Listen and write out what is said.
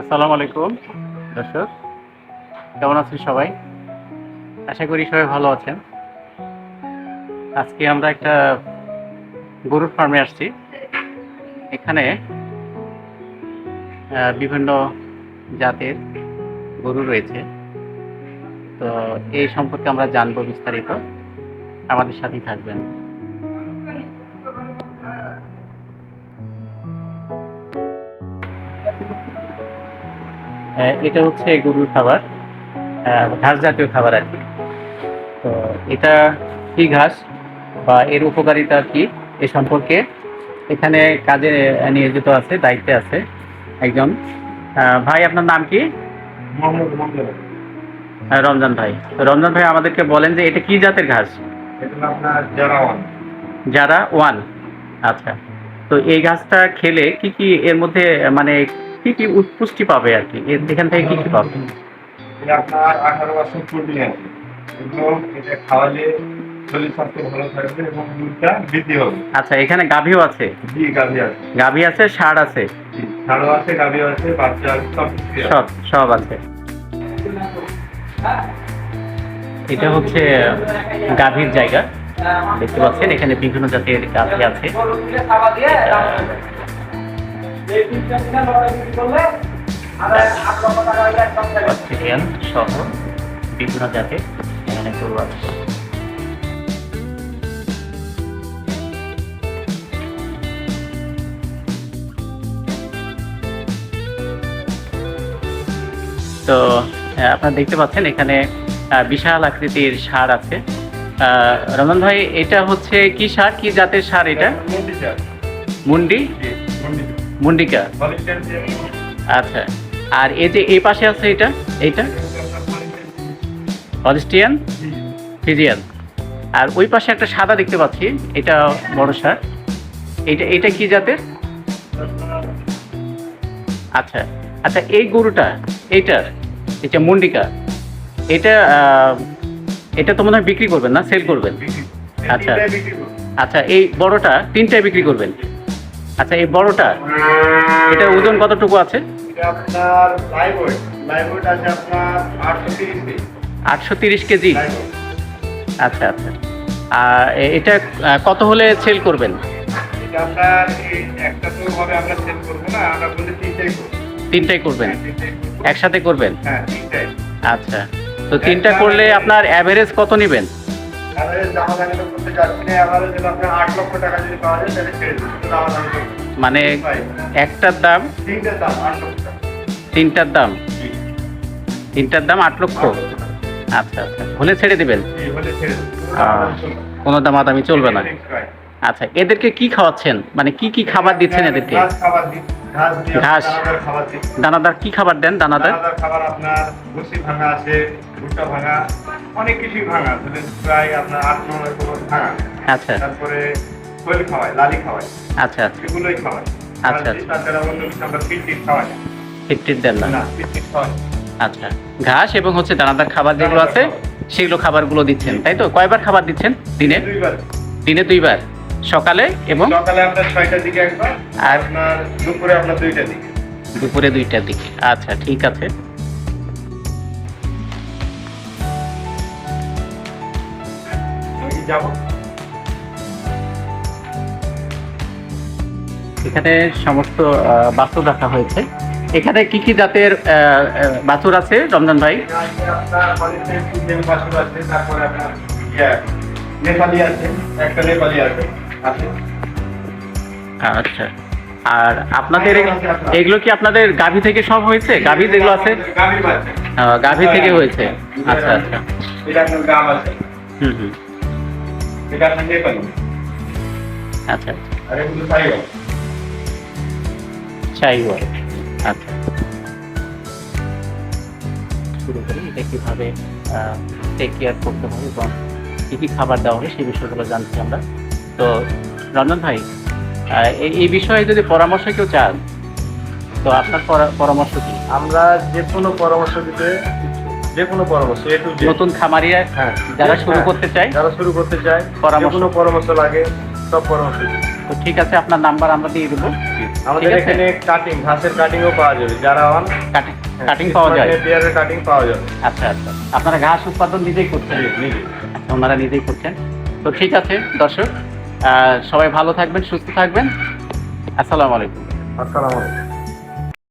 আসসালামু আলাইকুম, দর্শক। কেমন আছেন সবাই? আশা করি সবাই ভালো আছেন। আজকে আমরা একটা গরুর ফার্মে আসছি। এখানে বিভিন্ন জাতের গরু রয়েছে। তো এই সম্পর্কে আমরা জানব বিস্তারিত। আমাদের সাথেই থাকবেন। এটা হচ্ছে গরুর খাবার ঘাস জাতীয় খাবার আর কি। তো এটা কি ঘাস বা এর উপকারিতা কি এ সম্পর্কে এখানে কাজে নিয়োজিত আছে দায়িত্বে আছে একজন। ভাই আপনার নাম কি? রমজান ভাই। রমজান ভাই। আমাদেরকে বলেন যে এটা কি জাতের ঘাস? যারা ওয়ান। আচ্ছা। তো এই ঘাসটা খেলে কি কি এর মধ্যে মানে কি কি পুষ্টি পাবে আর কি? এখান থেকে কি কি পাবে? আপনার আঠারো বছর এবং এটা খাওয়ালে শরীর স্বাস্থ্য ভালো থাকবে এবং দুধটা বৃদ্ধি হবে। আচ্ছা এখানে গাভীও আছে? জি গাভি আছে। গাভী আছে ষাঁড় আছে? জি আছে গাভি আছে বাচ্চা সব সব সব আছে। এটা হচ্ছে গাভীর জায়গা। দেখতে পাচ্ছেন এখানে বিভিন্ন জাতের গাভী আছে। অস্ট্রেলিয়ান সহ বিভিন্ন জাতের এখানে গরু আছে তো আপনারা দেখতে পাচ্ছেন এখানে বিশাল আকৃতির সার আছে। আহ, রমন ভাই এটা হচ্ছে কি সার? কি জাতের সার এটা? মন্ডি। মুন্ডি। মুন্ডিকা? আচ্ছা। আর এই যে এই পাশে আছে এটা? এইটা। Holstein Friesian. আর ওই পাশে একটা সাদা দেখতে পাচ্ছি এটা বড় সার। এটা এটা কি জাতের? আচ্ছা আচ্ছা এই গরুটা এইটার এটা মুন্ডিকা এটা এটা তো মনে হয় বিক্রি করবেন না? সেল করবেন? আচ্ছা। বিক্রি করব। আচ্ছা এই বড়টা তিনটায় বিক্রি করবেন। আচ্ছা এই বড়টা এটা ওজন কতটুকু আছে? এটা আপনার লাইভ ওয়েট লাইভ ওয়েট আছে আপনার আটশো তিরিশ কেজি। আচ্ছা আচ্ছা। আর এটা কত হলে সেল করবেন? এটা আপনার একটা তো ভাবে আমরা সেল করব না আমরা বলে তিনটাই করব। তিনটাই করবেন? হ্যাঁ। একসাথে করবেন? হ্যাঁ তিনটাই। আচ্ছা। তো তিনটা করলে আপনার অ্যাভারেজ কত নেবেন? করতে যাচ্ছি না আপনার লক্ষ টাকা যদি পাওয়া যায় তাহলে দামি মানে একটার দাম তিনটের দাম তিনটার দাম? দাম আট লক্ষ। আচ্ছা আচ্ছা। হলে ছেড়ে দেবেন? ছেড়ে দিন আহ, চলবে না। আচ্ছা এদেরকে কি খাওয়াচ্ছেন? মানে কি কি খাবার দিচ্ছেন এদেরকে? ঘাস দানাদার কি খাবার দেন দানাদার? দানাদার খাবার আপনার ভুসি ভাঙা আছে ভুট্টা ভাঙা অনেক কিছুই ভাঙা। প্রায় আপনার আট নয় ভাঙা। আচ্ছা। তারপরে খোল খাওয়ায় লালি খাওয়ায়। আচ্ছা আচ্ছা। এগুলোই খাওয়ায়। আচ্ছা, আর তাছাড়া অন্য কিছু আমরা খাওয়াই। দেন না? খাওয়াই আচ্ছা। ঘাস এবং হচ্ছে দানাদার খাবার যেগুলো আছে সেগুলো খাবারগুলো দিচ্ছেন তাই তো? কয়বার খাবার দিচ্ছেন? দিনে? দুইবার। দিনে দুইবার। সকালে এবং? সকালে আমরা ছয়টার দিকে একবার আর আপনার দুপুরে আপনার দুইটার দিকে। দুপুরে দুইটার দিকে। আচ্ছা ঠিক আছে। যাব? এখানে সমস্ত বাছুর রাখা হয়েছে। এখানে কি কি জাতের বাছুর আছে, রমজান ভাই? আচ্ছা। আর আপনাদের এগুলো কি আপনাদের গাভী থেকে সব হয়েছে? গাভী যেগুলো আছে? গাভী থেকে হয়েছে। আচ্ছা আচ্ছা। হুম হুম। নেপালি আচ্ছা। বল। আচ্ছা। শুরু করি এটা কীভাবে টেক কেয়ার করতে হবে এবং কী কী খাবার দেওয়া হবে সেই বিষয়গুলো জানছি আমরা। তো রঞ্জন ভাই এই- বিষয়ে যদি পরামর্শ কেউ চান তো আপনার পরা- পরামর্শ কি? আমরা যে কোনো পরামর্শ দিতে যে কোনো পরামর্শ এ টু নতুন খামারিয়া হ্যাঁ। যারা শুরু করতে চায় যারা শুরু করতে চায় পরামর্শ। কোনো পরামর্শ লাগে সব পরামর্শ। তো ঠিক আছে আপনার নাম্বার আমরা দিয়ে দেবো। আমাদের এখানে কাটিং ঘাসের কাটিংও পাওয়া যাবে যারা অন কাটিং কাটিং পাওয়া যায়। পেয়ারের কাটিং পাওয়া যাবে। আচ্ছা আচ্ছা। আপনারা ঘাস উৎপাদন নিজেই করছেন? নিজে ওনারা নিজেই করছেন। তো ঠিক আছে দর্শক আহ, সবাই ভালো থাকবেন সুস্থ থাকবেন। আসসালামু আলাইকুম। আসসালামু আলাইকুম।